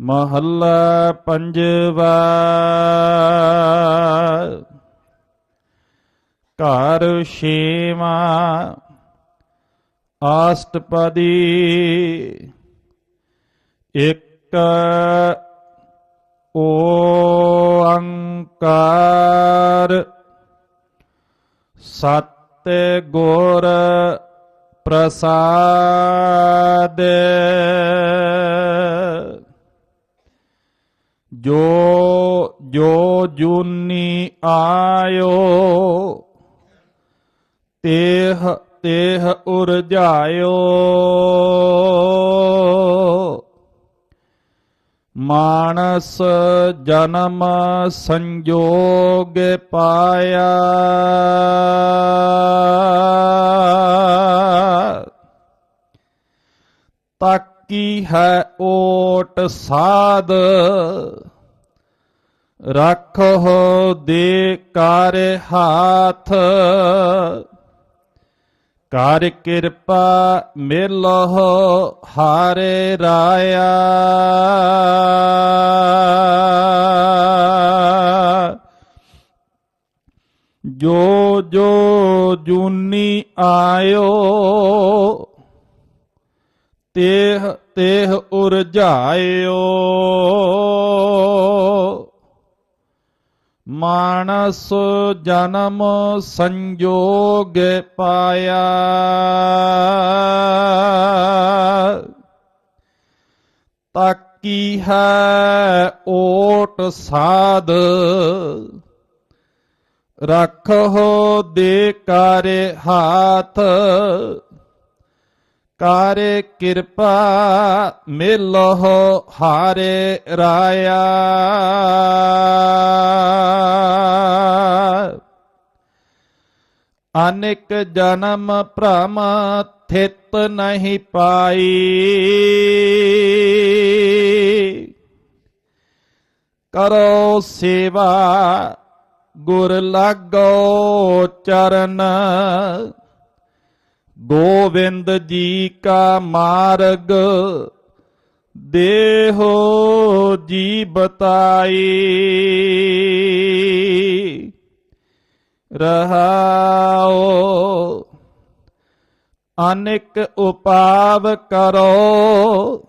ਮਹੱਲਾ ਪੰਜਵਾ। ਘਰ ਛੇਵਾ। ਆਸਟਪਦੀ। ਇੱਕ ਓੰਕਾਰ। ਸਤ ਗੁਰ ਪ੍ਰਸਾਦ। ਜੋ ਜੋ ਜੂਨੀ ਆਇਓ, ਤੇਹ ਤੇਹ ਉਰਜਾਇਓ। ਮਾਨਸ ਜਨਮ ਸੰਜੋਗ ਪਾਇਆ। ਤਾਕੀ ਹੈ ਓਟ ਸਾਧ ਰੱਖੋ ਦੇ ਕਰ ਹਾਥ। ਕਰ ਕਿਰਪਾ ਮਿਲਹੁ ਹਾਰੇ ਰਾਇਆ। ਜੋ ਜੋ ਜੂਨੀ ਆਇਓ, ਤੇਹ ਤੇਹ ਉਰਝਾਇਓ ਮਾਨਸ ਜਨਮ ਸੰਜੋਗ ਪਾਇਆ। ਤਾਕੀ ਹੈ ਓਟ ਸਾਧ ਰੱਖੋ ਦੇ ਕਾਰੇ ਹਾਥ। ਕਾਰੇ ਕਿਰਪਾ ਮਿਲਹੁ ਹਾਰੇ ਰਾਇਆ। ਅਨੇਕ ਜਨਮ ਭ੍ਰਮ ਥਿਤ ਨਹੀਂ ਪਾਈ। ਕਰੋ ਸੇਵਾ, ਗੁਰ ਲਾਗੋ ਚਰਨ। ਗੋਵਿੰਦ ਜੀ ਕਾ ਮਾਰਗ, ਦੇਹੋ ਜੀ ਬਤਾਈ। ਰਹਾਓ। ਅਨੇਕ ਉਪਾਵ ਕਰੋ।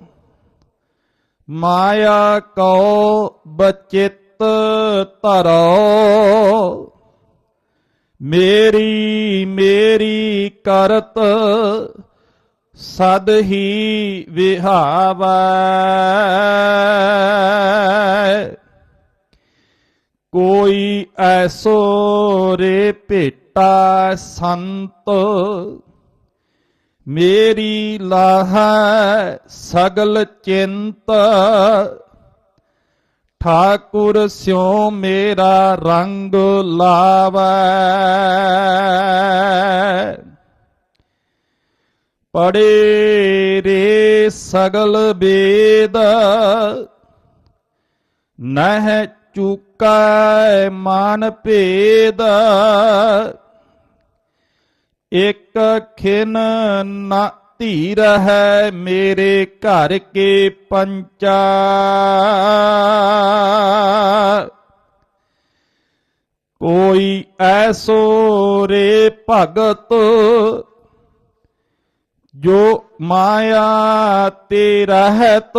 ਮਾਇਆ ਕੋ ਬਚਿਤ ਧਰੋ। ਮੇਰੀ ਮੇਰੀ ਕਰਤ ਸਦ ਹੀ ਵਿਹਾਵੈ। ਕੋਈ ਐਸੋ ਰੇ ਭੇਟਾ ਸੰਤ, ਮੇਰੀ ਲਾਹ ਸਗਲ ਚਿੰਤ। ਠਾਕੁਰ ਸਿਉ ਮੇਰਾ ਰੰਗ ਲਾਵੈ। ਪੜੇ ਰੇ ਸਗਲ ਬੇਦ ਨਹਿ ਚੁਕੈ ਮਾਨ ਭੇਦ ਇਕ ਖਿਨ ਨਾ ਧੀਰ ਹੈ ਮੇਰੇ ਘਰ ਕੇ ਪੰਚਾ ਕੋਈ ਐਸੋ ਰੇ ਭਗਤ ਜੋ ਮਾਇਆ ਤੇ ਰਹਿਤ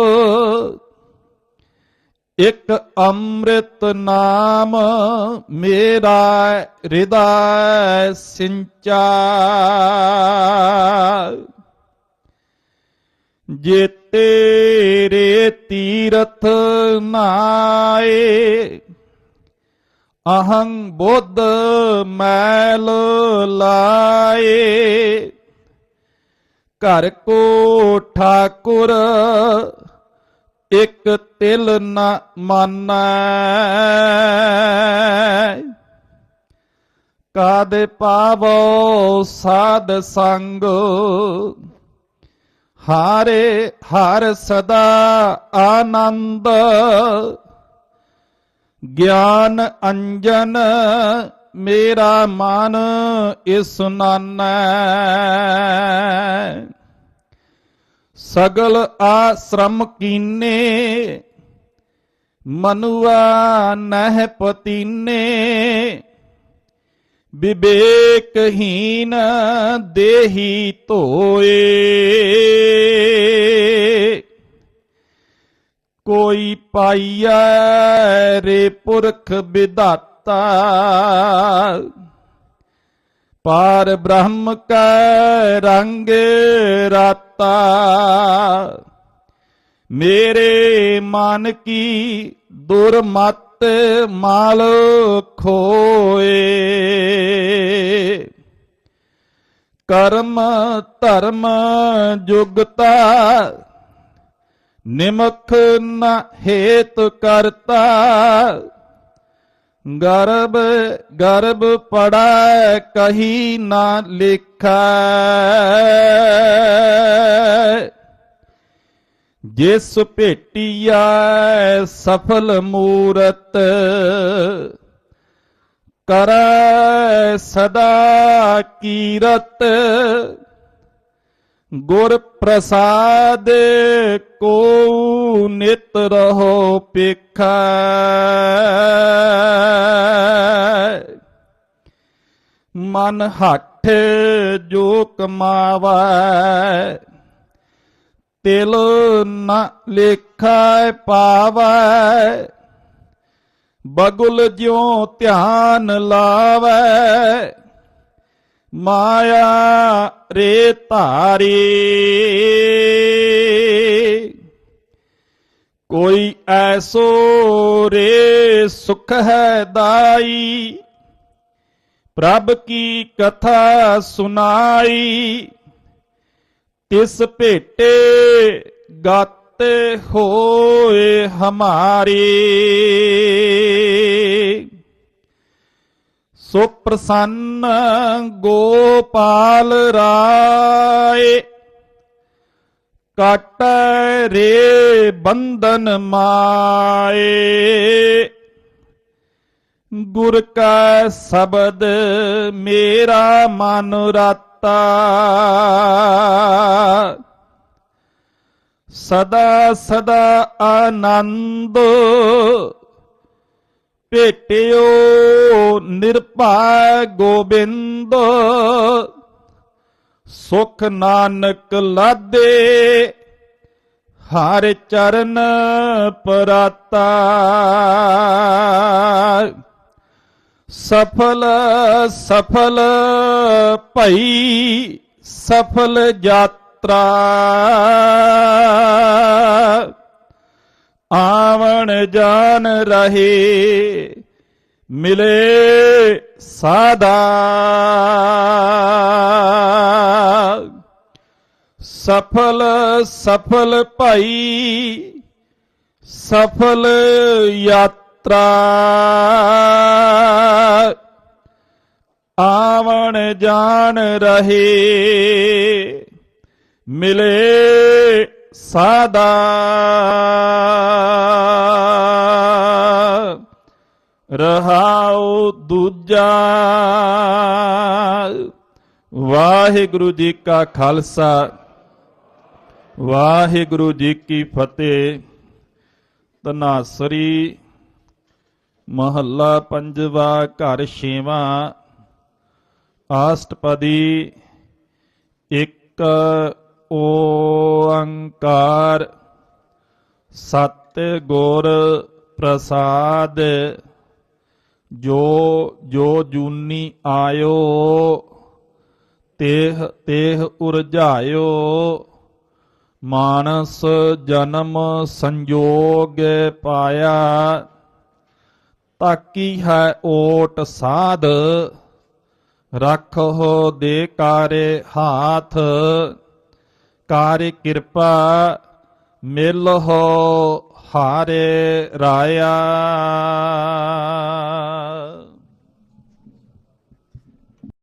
ਇਕ ਅੰਮ੍ਰਿਤ ਨਾਮ ਮੇਰਾ ਹਿਰਦੈ ਸਿੰਚਾ। ਜੇ ਤੇਰੇ ਤੀਰਥ ਨਾਏ, ਅਹੰ ਬੁੱਧ ਮੈਲ ਲਾਏ। ਘਰ ਕੋ ਠਾਕੁਰ ਇੱਕ ਤਿਲ ਨ ਮਾਨੈ। ਕਾਦੇ ਪਾਵੋ ਸਾਧ ਸੰਗ, ਹਾਰੇ ਹਰ ਸਦਾ ਆਨੰਦ। ਗਿਆਨ ਅੰਜਨ ਮੇਰਾ ਮਨ ਇਸ ਨਾਨੈ। ਸਗਲ ਆਸ਼ਰਮ ਕੀਨੇ ਮਨੁਆ ਨਹਿ ਪਤੀਨੇ। ਵਿਵੇਕਹੀਨ ਦੇਹੀ ਧੋਏ। ਕੋਈ ਪਾਈਐ ਰੇ ਪੁਰਖ ਵਿਦਾਤਾ ਪਾਰ ਬ੍ਰਹਮ ਕੈ ਰੰਗ ਰਾਤਾ। ਮੇਰੇ ਮਨ ਕੀ ਦੁਰਮਤ ਮਾਲ ਖੋਏ। ਕਰਮ ਧਰਮ ਜੁਗਤਾ, ਨਿਮਖ ਨ ਹੇਤ ਕਰਤਾ। ਗਰਬ ਗਰਬ ਪੜੈ ਕਹੀ ਨਾ ਲਿਖੈ। ਜਿਸ ਭੇਟੀਐ ਸਫਲ ਮੂਰਤ ਕਰੈ ਸਦਾ ਕੀਰਤ। ਗੁਰ ਪ੍ਰਸਾਦ ਕੋ ਨਿਤ ਰਹੋ ਪੇਖੈ ਮਨ ਹੱਠ ਜੋ ਕਮਾਵੈ ਤਿਲ ਨ ਲੇਖੈ ਪਾਵੈ। ਬਗੁਲ ਜਿਉ ਧਿਆਨ ਲਾਵੈ ਮਾਇਆ ਰੇ ਧਾਰੀ। ਕੋਈ ਐਸੋ ਰੇ ਸੁਖ ਹੈ ਦਾਈ। ਪ੍ਰਭ ਕੀ ਕਥਾ ਸੁਨਾਈ। ਤਿਸ ਭੇਟੇ ਗਾਤੇ ਹੋਏ ਹਮਾਰੇ। ਸੋ ਪ੍ਰਸੰਨ ਗੋਪਾਲ ਰਾਏ। ਕਟ ਰੇ ਬੰਧਨ ਮਾਏ। ਗੁਰ ਕਾ ਸ਼ਬਦ ਮੇਰਾ ਮਨ ਰਾਤਾ। ਸਦਾ ਸਦਾ ਆਨੰਦ ਭੇਟਿਓ ਨਿਰ ਨਿਰਭੈ ਗੋਬਿੰਦ। ਸੁਖ ਨਾਨਕ ਲਾਦੇ, ਹਰ ਚਰਨ ਪਰਾਤਾ। ਸਫਲ ਸਫਲ ਭਈ, ਸਫਲ ਯਾਤਰਾ। ਆਵਣ ਜਾਣ ਰਹੇ ਮਿਲੇ ਸਾਦਾ। ਸਫਲ ਸਫਲ ਭਾਈ ਸਫਲ ਯਾਤਰਾ। ਆਵਣ ਜਾਣ ਰਹੇ ਮਿਲੇ ਸਾਦਾ। ਰਹਾਉ ਦੂਜਾ। ਵਾਹਿਗੁਰੂ ਜੀ ਕਾ ਖਾਲਸਾ, ਵਾਹਿਗੁਰੂ ਜੀ ਕੀ ਫਤਿਹ। ਤਨਾਸਰੀ ਮਹੱਲਾ ਪੰਜਵਾ, ਘਰ ਛੇਵਾਂ, ਆਸਟਪਦੀ, ਇੱਕ ਓੰਕਾਰ ਸਤ ਗੁਰ ਪ੍ਰਸਾਦ। ਜੋ ਜੋ ਜੂਨੀ ਆਇਓ, ਤੇਹ ਤੇਹ ਉਰਝਾਇਓ ਮਾਨਸ ਜਨਮ ਸੰਜੋਗ ਪਾਇਆ, ਤਾਕੀ ਹੈ ਓਟ ਸਾਧ ਰੱਖੋ ਦੇ ਕਾਰੇ ਹਾਥ, ਕਾਰੇ ਕਿਰਪਾ ਮਿਲ ਹੋ ਹਾਰੇ ਰਾਇਆ।